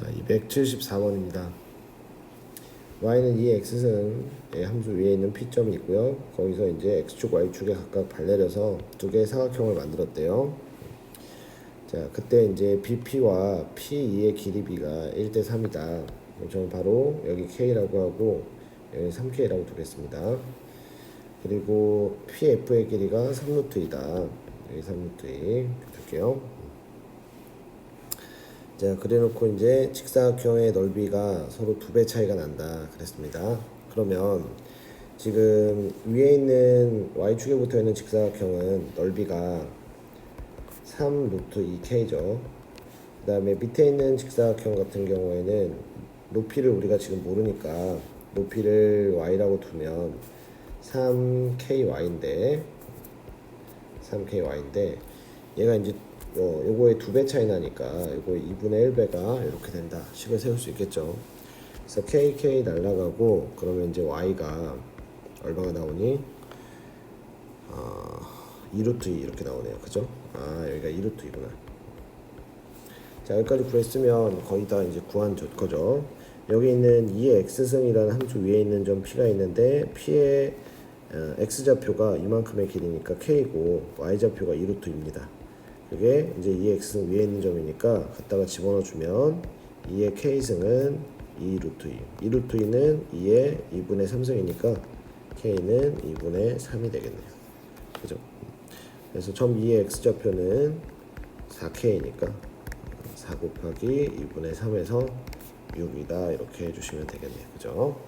174번입니다. y는 이 x승 의 함수 위에 있는 p점이 있고요. 거기서 이제 x축, y축에 각각 발내려서 두 개의 사각형을 만들었대요. 자, 그때 이제 BP와 P2의 길이 b가 1대 3이다. 저는 바로 여기 K라고 하고 여기 3K라고 두겠습니다. 그리고 PF의 길이가 3루트이다. 여기 3루트 둘게요. 자, 그래놓고 이제 직사각형의 넓이가 서로 두 배 차이가 난다. 그랬습니다. 그러면 지금 위에 있는 y축에 붙어 있는 직사각형은 넓이가 3 루트 2k죠. 그 다음에 밑에 있는 직사각형 같은 경우에는 높이를 우리가 지금 모르니까 높이를 y라고 두면 3ky인데 3ky인데 얘가 이제 어, 요거의 두 배 차이 나니까 요거 2분의 1배가 이렇게 된다 식을 세울 수 있겠죠. 그래서 kk 날라가고 그러면 이제 y가 얼마가 나오니? 어, 2루트 2 이렇게 나오네요. 그죠? 아 여기가 2루트 2구나. 자 여기까지 구했으면 거의 다 이제 구한 저- 거죠. 여기 있는 2의 x승이라는 함수 위에 있는 점 p가 있는데 p의 어, x좌표가 이만큼의 길이니까 k고 y좌표가 2루트입니다 그게 이제 2의 x승 위에 있는 점이니까 갖다가 집어넣어 주면 2의 k승은 2 루트 2 2 루트 2는 2의 2분의 3승이니까 k는 2분의 3이 되겠네요. 그죠? 그래서 점 2의 x좌표는 4k니까 4 곱하기 2분의 3에서 6이다. 이렇게 해주시면 되겠네요. 그죠